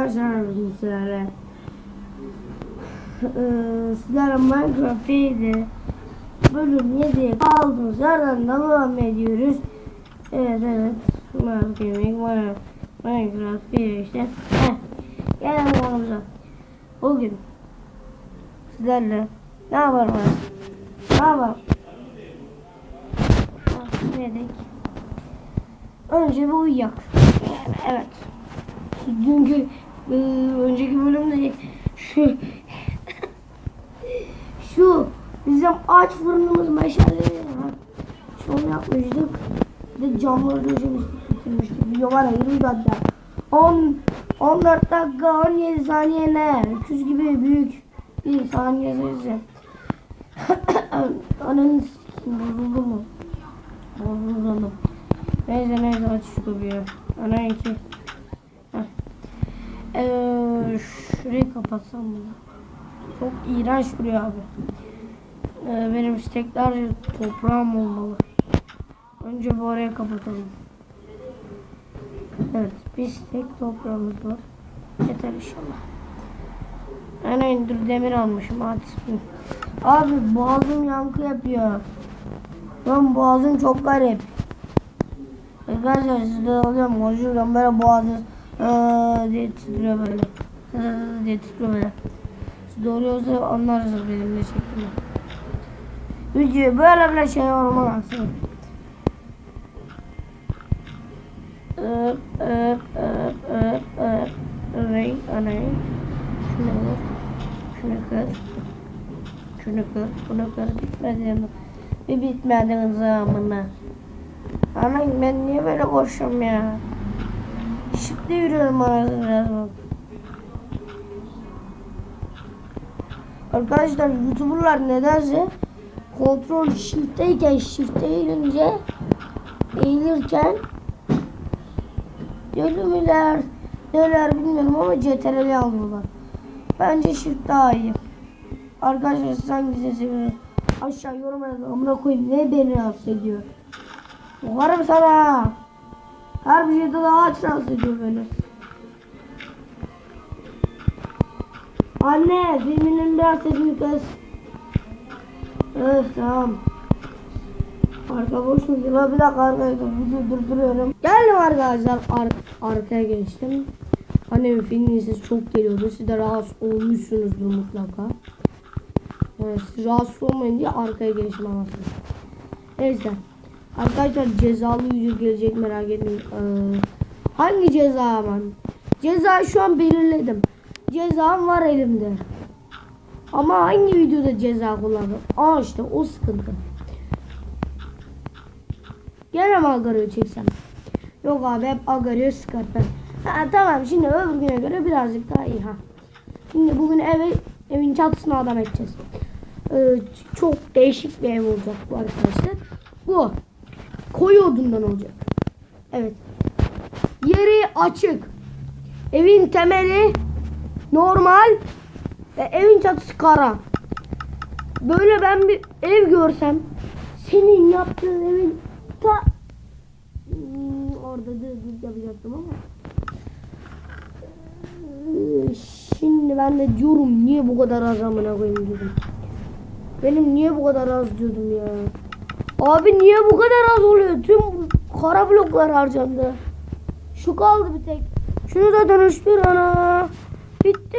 arkadaşlar bugün sizlerle Eee, sizlerle Minecraft F'de bölüm 7'ye kaldığımız yerden devam ediyoruz. Evet evet. Minecraft Minecraft Minecraft F işte. Heh. Gelelim konumuza. Bugün sizlerle ne yapalım? Ne yapalım? Ah, dedik? Önce bir uyuyak. Evet. Dünkü e, önceki bölümde şu şu bizim aç fırınımız meşale var. Şunu yapmıştık. Bir de camları döşemiştik. Video var ya 20 dakika. 10 14 dakika 17 saniye ne? 300 gibi büyük bir saniye sayısı. Ananı sikeyim bozuldu mu? Bozuldu. Neyse neyse aç şu kapıyı. Ana iki. Heh. Ee, şurayı kapatsam mı? Çok iğrenç duruyor abi. Ee, benim istekler toprağım olmalı. Önce bu oraya kapatalım. Evet, bir stek toprağımız var. Yeter inşallah. Aynen dur demir almışım hadi. Abi boğazım yankı yapıyor. Lan boğazım çok garip. Arkadaşlar sizde oluyorum konuşurken böyle boğazınız eee diye titriyor böyle. Eee diye titriyor böyle. Sizde oluyorsa anlarsınız benim ne şekilde. Video böyle bile şey olmaz. Öp öp öp öp öp. Öpey anay. Şunu kır. Şunu kır. Şunu kır. Bunu kır. Bitmedi mi? Bir bitmedi zamanı. Ana ben niye böyle koşuyorum ya? Şimdi yürüyorum biraz. Arkadaşlar youtuberlar nedense kontrol shift'teyken shift'e eğilince eğilirken Dölümüler neler bilmiyorum ama CTRL'i alıyorlar. Bence shift daha iyi. Arkadaşlar siz hangisini seviyorsunuz? Aşağı yorum yazın. Amına koyayım ne beni rahatsız ediyor. Varım sana. Her bir şeyde daha rahatsız ediyor beni. Anne filminin biraz sesini kız. Evet tamam. Arka boş mu? Bir dakika arkaya video durduruyorum. Geldim arkadaşlar. Ar arkaya geçtim. Annemin filminin sesi çok geliyordu. Siz de rahatsız olmuşsunuzdur mutlaka. Evet, siz rahatsız olmayın diye arkaya geçtim anasını. Neyse. Arkadaşlar cezalı video gelecek merak etmeyin. Ee, hangi ceza aman? Ceza şu an belirledim. Cezam var elimde. Ama hangi videoda ceza kullandım? Aa işte o sıkıntı. Gene mi Agario çeksem? Yok abi hep Agario Scarpen. Ha tamam şimdi öbür güne göre birazcık daha iyi ha. Şimdi bugün eve evin çatısına adam edeceğiz. Ee, çok değişik bir ev olacak bu arkadaşlar. Bu. Koyu odundan olacak. Evet. Yeri açık. Evin temeli normal ve evin çatısı kara. Böyle ben bir ev görsem senin yaptığın evin ta Hmm, orada düz yapacaktım ama Ee, şimdi ben de diyorum niye bu kadar az amına koyayım dedim. Benim niye bu kadar az diyordum ya. Abi niye bu kadar az oluyor? Tüm kara bloklar harcandı. Şu kaldı bir tek. Şunu da dönüştür ana. Bitti.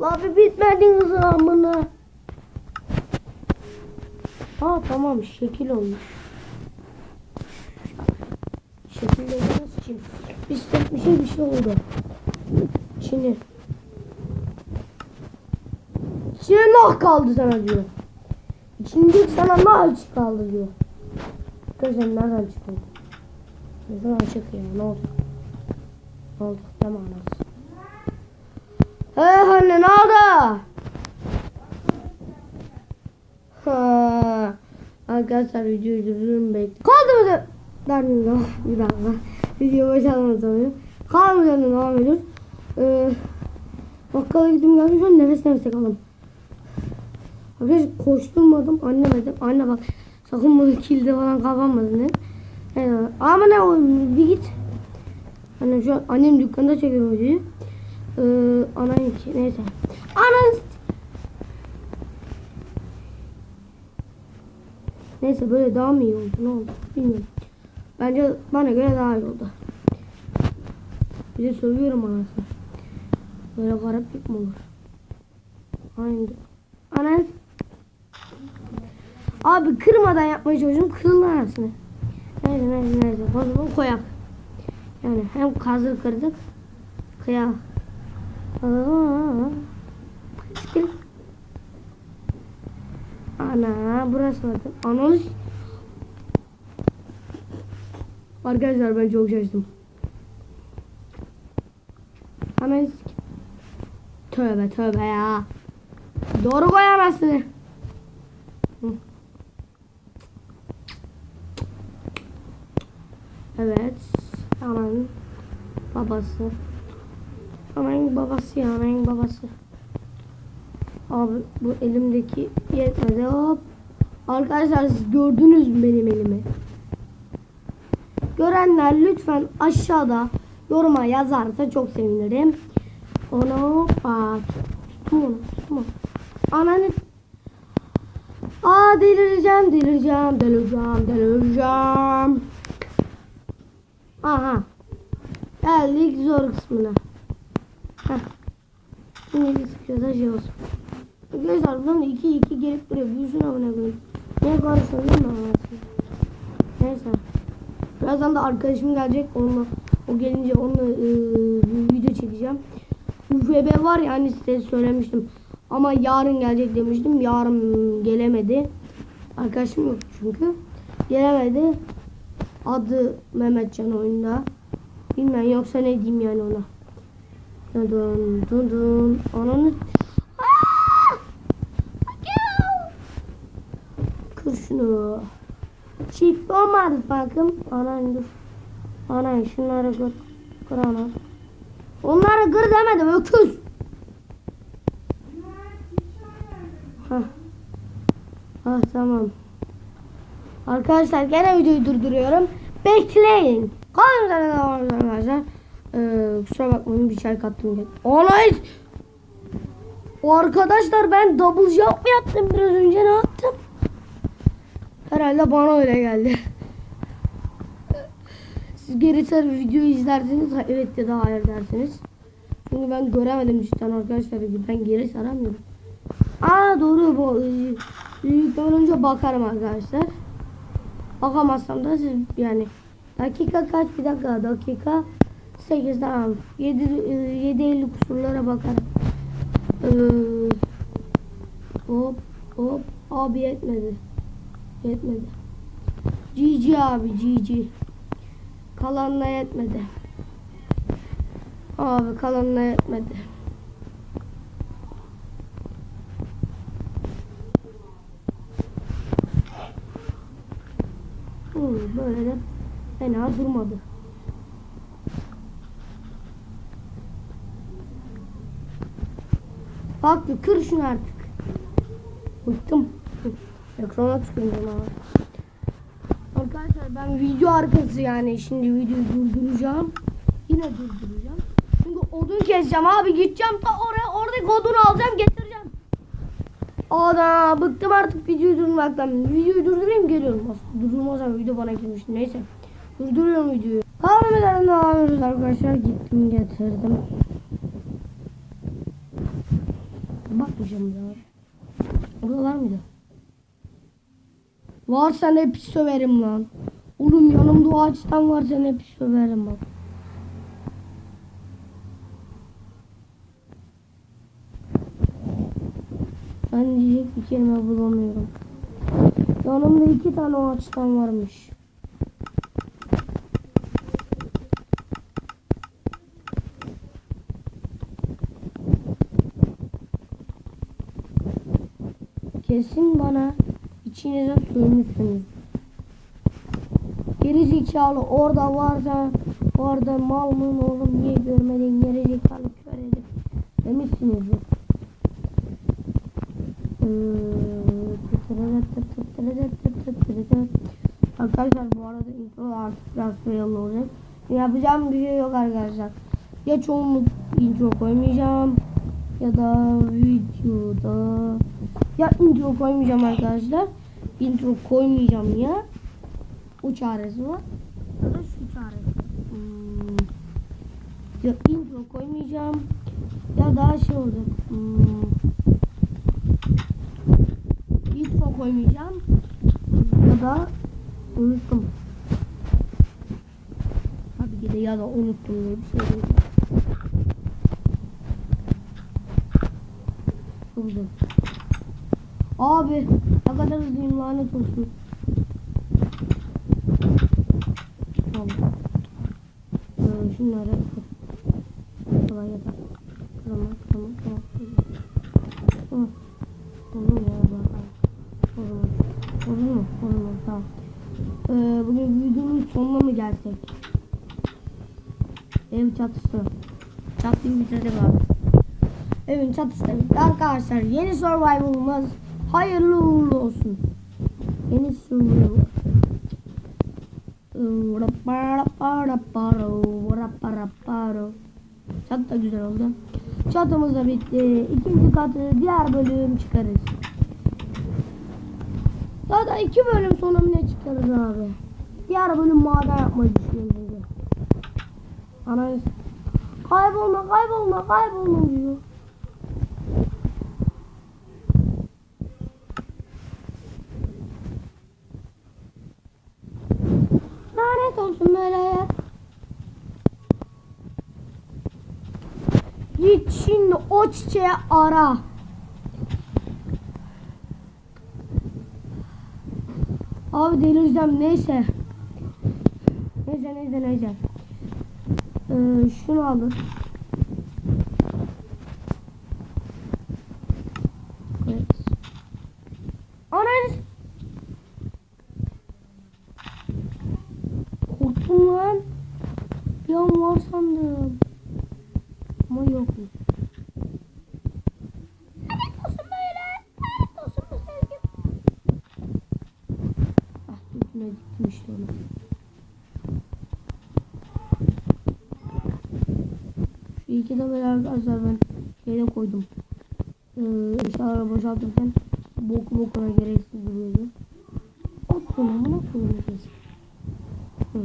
La bir bitmedin zamını. Ha tamam şekil olmuş. Şekillerimiz için. Biz tek bir şey bir şey oldu. Şimdi. Şimdi nah kaldı sana diyor. İçinde sana nah kaldı diyor. Gözlerim nereden çıkıyor? Gözüm açık ya ne oldu? Ne oldu? Deme anası. Hey anne ne oldu? Ha. Arkadaşlar videoyu durdururum bekle. Kaldı mı? Derdim bir dakika. Video başlamadan sanıyorum. Kaldı mı? Devam ediyoruz. Ee, bakkala. Şu an nefes nefese kaldım. Arkadaşlar koşturmadım. Anne dedim. Anne bak sakın bunu kilde falan kapanmadın dedim. Evet. Ama ne oğlum bir git. Hani şu an annem dükkanda çekiyor videoyu. Ee, anayım ki neyse. Anan Neyse böyle daha mı iyi oldu ne oldu bilmiyorum. Bence bana göre daha iyi oldu. Bir de sövüyorum anasını. Böyle gariplik mi olur? Aynen. Anas. Abi kırmadan yapmaya çalışıyorum. Kırıldı anasını. Neyse neyse neyse. Zaman koyak. Yani hem kazır kırdık. Kıyak. Çıkır. Ana burası vardı. Analiz. Arkadaşlar ben çok şaştım. Hemen Tövbe tövbe ya. Doğru koy anasını. Hı. Evet. Aman babası. Aman babası ya aman babası. Abi bu elimdeki yetmedi hop. Arkadaşlar siz gördünüz mü benim elimi? Görenler lütfen aşağıda yoruma yazarsa çok sevinirim. Onu bak. Tuttum onu. Onu. Ananı. Aa delireceğim, delireceğim, delireceğim, delireceğim. Aha. Geldik zor kısmına. Heh. Şimdi sıkıyorsa şey olsun. Arkadaşlar buradan 2 2 gelip buraya büyüsün amına koyayım. Karışıyorsun değil mi anasını? Neyse. Birazdan da arkadaşım gelecek. Onunla o gelince onunla e, bir video çekeceğim. UFB var ya hani size söylemiştim. Ama yarın gelecek demiştim. Yarın gelemedi. Arkadaşım yok çünkü. Gelemedi. Adı Mehmetcan oyunda. Bilmem yoksa ne diyeyim yani ona. Dun dun dun. Ananı! Kır şunu. Çift olmadı bakım. Anan dur. Anan şunları kır. Kır ana. Onları kır demedim öküz. Hah. Ah tamam. Arkadaşlar gene videoyu durduruyorum. Bekleyin. Kalın arkadaşlar. Ee, kusura bakmayın bir çay kattım. Olay. Arkadaşlar ben double jump mı yaptım biraz önce ne yaptım? Herhalde bana öyle geldi. Siz geri sarı videoyu izlerseniz ha- evet ya da hayır dersiniz. Çünkü ben göremedim cidden arkadaşlar. Ben geri saramıyorum. Aa doğru bu. Büyükten önce bakarım arkadaşlar. Bakamazsam da siz yani dakika kaç bir dakika dakika 8 tamam 7 7.50 kusurlara bakarım. Ee, hop hop abi yetmedi. Yetmedi. GG abi GG. Kalanla yetmedi. Abi kalanla yetmedi. Hmm, böyle de fena durmadı. Bir kır şunu artık. Bıktım. Ekrana tükürdüm ama. Arkadaşlar ben video arkası yani şimdi videoyu durduracağım. Yine durduracağım. Çünkü odun keseceğim abi gideceğim ta oraya oradaki odunu alacağım getireceğim. Ana bıktım artık videoyu durdurmaktan. Videoyu durdurayım geliyorum. Aslında durdurmazsam video bana girmişti. Neyse. Durduruyorum videoyu. Kahvelerden devam ediyoruz arkadaşlar. Gittim getirdim. Bakmayacağım ya. Burada var mıydı? Var sen hep söverim lan. Oğlum yanımda o ağaçtan var sen hep söverim bak. Ben diyecek bir kelime bulamıyorum. Yanımda iki tane ağaçtan varmış. Kesin bana içinize sürmüşsünüz. Geri zekalı orada varsa orada mal mı oğlum niye görmedin geri zekalı kör edip demişsinizdir. Arkadaşlar bu arada intro artık biraz fail olacak. Yapacağım bir şey yok arkadaşlar. Ya çoğunluk intro koymayacağım ya da videoda ya intro koymayacağım arkadaşlar. Intro koymayacağım ya. O çaresi var. Ya da şu çaresi. Hmm. Ya intro koymayacağım ya daha şey olacak. Hmm. Intro koymayacağım ya da unuttum. Tabii ki de ya da unuttum diye bir şey. Çok güzel. Abi ne kadar hızlıyım lanet olsun. Tamam. Ee, şunları. Kolay yeter. Tamam tamam tamam. Tamam. Olur ya bakalım. Olur. Olur mu? Olur mu? Tamam. Ee, bugün videonun sonuna mı gelsek? Ev çatısı. Çatıyı bitirdik abi. Evin çatısı da bitti. Arkadaşlar yeni survival'ımız hayırlı uğurlu olsun. Yeni survival. Çatı da güzel oldu. Çatımız da bitti. İkinci katı diğer bölüm çıkarız. Daha da iki bölüm sonra ne çıkarız abi? Diğer bölüm maden yapmayı düşünüyorum. Analiz. Kaybolma kaybolma kaybolma diyor. Lanet olsun böyle hayat. Git şimdi o çiçeği ara. Abi delireceğim neyse. Neyse neyse neyse. Ee, şunu alın. Evet. Ananı Korktum lan. Bir an var sandım. Ama yokmuş. Lanet olsun böyle. Lanet olsun bu sevgim. İşte onu. Şu iki de böyle arkadaşlar ben şeyde koydum. Ee, eşyaları boşaltırken boku bokuna gereksiz duruyordu. At bunu amına koyayım. Hı.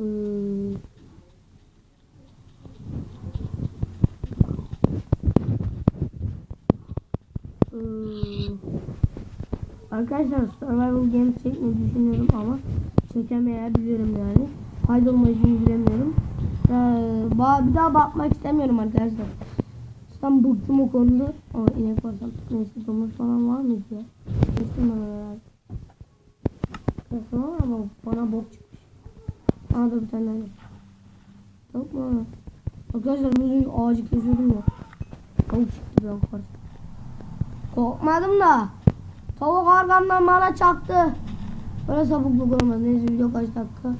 Ee, Arkadaşlar Survival Games çekmeyi düşünüyorum ama çekemeyebilirim yani. Kaydolma için bilemiyorum. Ee, bir daha bakmak istemiyorum arkadaşlar. Sen bıktım o konuda. Ama inek varsam neyse domuz falan var mıydı ya? Kesin bana herhalde. Var ama bana bok çıkmış. Aa da bir tane daha. Yok mu? Arkadaşlar bugün ağacı kesiyordum ya. Tavuk çıktı bir karşı. Korkmadım da. Tavuk arkamdan bana çaktı. Böyle sabukluk olmaz. Neyse video kaç dakika?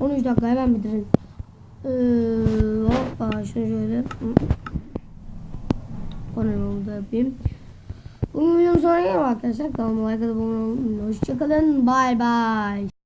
13 dakika hemen bitirin. Ee, hoppa şunu şöyle. Konumu da yapayım. Bugün videonun sonuna gelelim arkadaşlar. Kanalıma like atıp abone olun. Hoşçakalın. Bye bye.